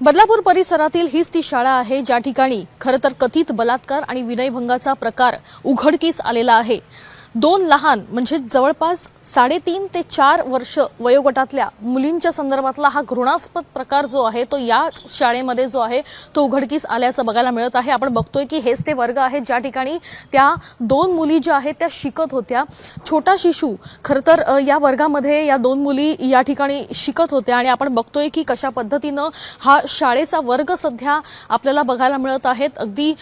बदलापूर परिसरातील हीच ती शाळा आहे ज्या ठिकाणी खरं तर कथित बलात्कार आणि विनयभंगाचा प्रकार उघडकीस आलेला आहे. दोन लहान म्हणजे जवळपास साडेतीन ते चार वर्ष वयोगटातल्या मुलींच्या संदर्भातला हा घृणास्पद प्रकार जो आहे तो या शाळेमध्ये जो आहे तो उघडकीस आल्याचं बघायला मिळत आहे. आपण बघतोय की हेच ते वर्ग आहेत ज्या ठिकाणी त्या दोन मुली ज्या आहेत त्या शिकत होत्या. छोटा शिशू खरं तर या वर्गामध्ये या दोन मुली या ठिकाणी शिकत होत्या आणि आपण बघतोय की कशा पद्धतीनं हा शाळेचा वर्ग सध्या आपल्याला बघायला मिळत आहेत. अगदी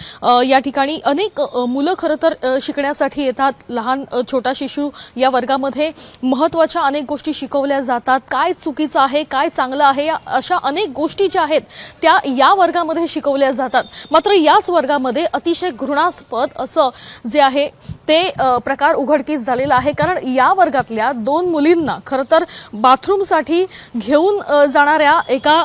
या ठिकाणी अनेक मुलं खरं तर शिकण्यासाठी येतात. लहान छोटा शिशू या वर्गामध्ये महत्त्वाच्या अनेक गोष्टी शिकवल्या जातात. काय चुकीचं आहे काय चांगलं आहे या अशा अनेक गोष्टी ज्या आहेत त्या या वर्गामध्ये शिकवल्या जातात. मात्र याच वर्गामध्ये अतिशय घृणास्पद असं जे आहे ते प्रकार उघडकीस झालेला आहे. कारण या वर्गातल्या दोन मुलींना खरं तर बाथरूमसाठी घेऊन जाणाऱ्या एका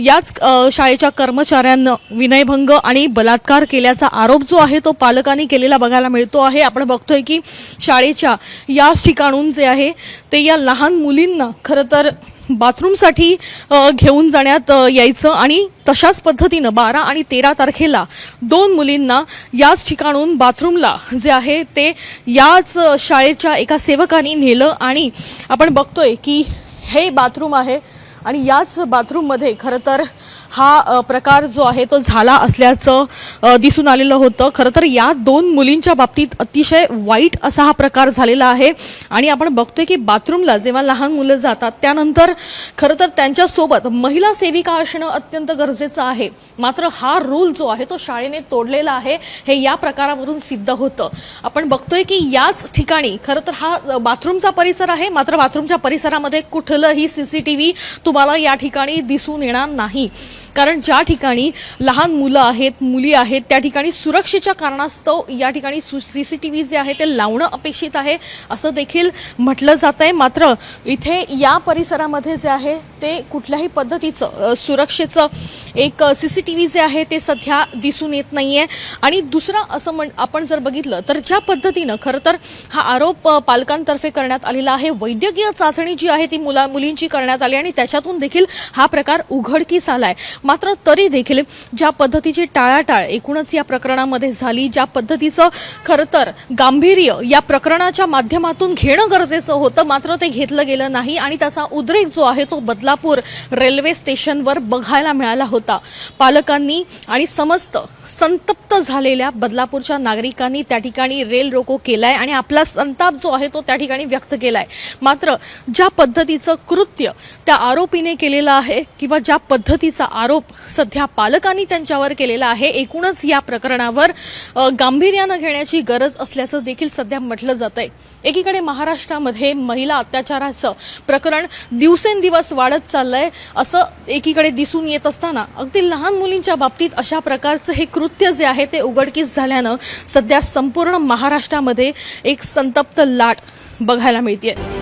याच शाळेच्या कर्मचाऱ्यांनं विनयभंग आणि बलात्कार केल्याचा आरोप जो आहे तो पालकांनी केलेला बघायला मिळतो आहे. आपण बघतोय की शाळेच्या याच ठिकाणून जे आहे ते या लहान मुलींना खरं तर बाथरूमसाठी घेऊन जाण्यात यायचं आणि तशाच पद्धतीनं बारा आणि तेरा तारखेला दोन मुलींना याच ठिकाणून बाथरूमला जे आहे ते याच शाळेच्या एका सेवकाने नेलं आणि आपण बघतोय की हे बाथरूम आहे आणि याच बाथरूममध्ये खरं तर हा प्रकार जो आहे तो झाला असल्याचं दिसून आलेलं होतं. खरं तर या दोन मुलींच्या बाबतीत अतिशय वाईट असा हा प्रकार झालेला आहे. आणि आपण बघतोय की बाथरूमला जेव्हा लहान मुलं जातात त्यानंतर खरं तर त्यांच्यासोबत महिला सेविका असणं अत्यंत गरजेचं आहे. मात्र हा रूल जो आहे तो शाळेने तोडलेला आहे हे या प्रकारावरून सिद्ध होतं. आपण बघतोय की याच ठिकाणी खरं तर हा बाथरूमचा परिसर आहे. मात्र बाथरूमच्या परिसरामध्ये कुठलंही सी सी टी व्ही तुम्हाला या ठिकाणी दिसून येणार नाही. कारण ज्या ठिकाणी लहान मुलं आहेत मुली आहेत त्या ठिकाणी सुरक्षेच्या कारणास्तव या ठिकाणी सु C C T V J आहे ते लावणं अपेक्षित आहे असं देखील म्हटलं जात आहे. मात्र इथे या परिसरामध्ये जे आहे ते कुठल्याही पद्धतीचं सुरक्षेचं एक C C T V J आहे ते सध्या दिसून येत नाही आहे आणि दुसरं असं म्हण आपण जर बघितलं तर ज्या पद्धतीनं खरं तर हा आरोप पालकांतर्फे करण्यात आलेला आहे. वैद्यकीय चाचणी जी आहे ती मुला मुलींची करण्यात आली आणि त्याच्यातून देखील हा प्रकार उघडकीस आलाय. मात्र तरी देखील ज्या पद्धतीची टाळाटाळ एकूणच या प्रकरणामध्ये झाली ज्या पद्धतीचं खरं तर गांभीर्य या प्रकरणाच्या माध्यमातून घेणं गरजेचं होतं मात्र ते घेतलं गेलं नाही आणि त्याचा उद्रेक जो आहे तो बदलापूर रेल्वे स्टेशनवर बघायला मिळाला होता. पालकांनी आणि समस्त संतप्त झालेल्या बदलापूरच्या नागरिकांनी त्या ठिकाणी रेल रोको केलाय आणि आपला संताप जो आहे तो त्या ठिकाणी व्यक्त केलाय. मात्र ज्या पद्धतीचं कृत्य त्या आरोप आरोपीने केलेलं आहे किंवा ज्या पद्धतीचा आरोप सध्या पालकांनी त्यांच्यावर केलेला आहे एकूणच या प्रकरणावर गांभीर्यानं घेण्याची गरज असल्याचं देखील सध्या म्हटलं जात आहे एकीकडे महाराष्ट्रामध्ये महिला अत्याचाराचं प्रकरण दिवसेंदिवस वाढत चाललंय असं एकीकडे दिसून येत असताना अगदी लहान मुलींच्या बाबतीत अशा प्रकारचं हे कृत्य जे आहे ते उघडकीस झाल्यानं सध्या संपूर्ण महाराष्ट्रामध्ये एक संतप्त लाट बघायला मिळते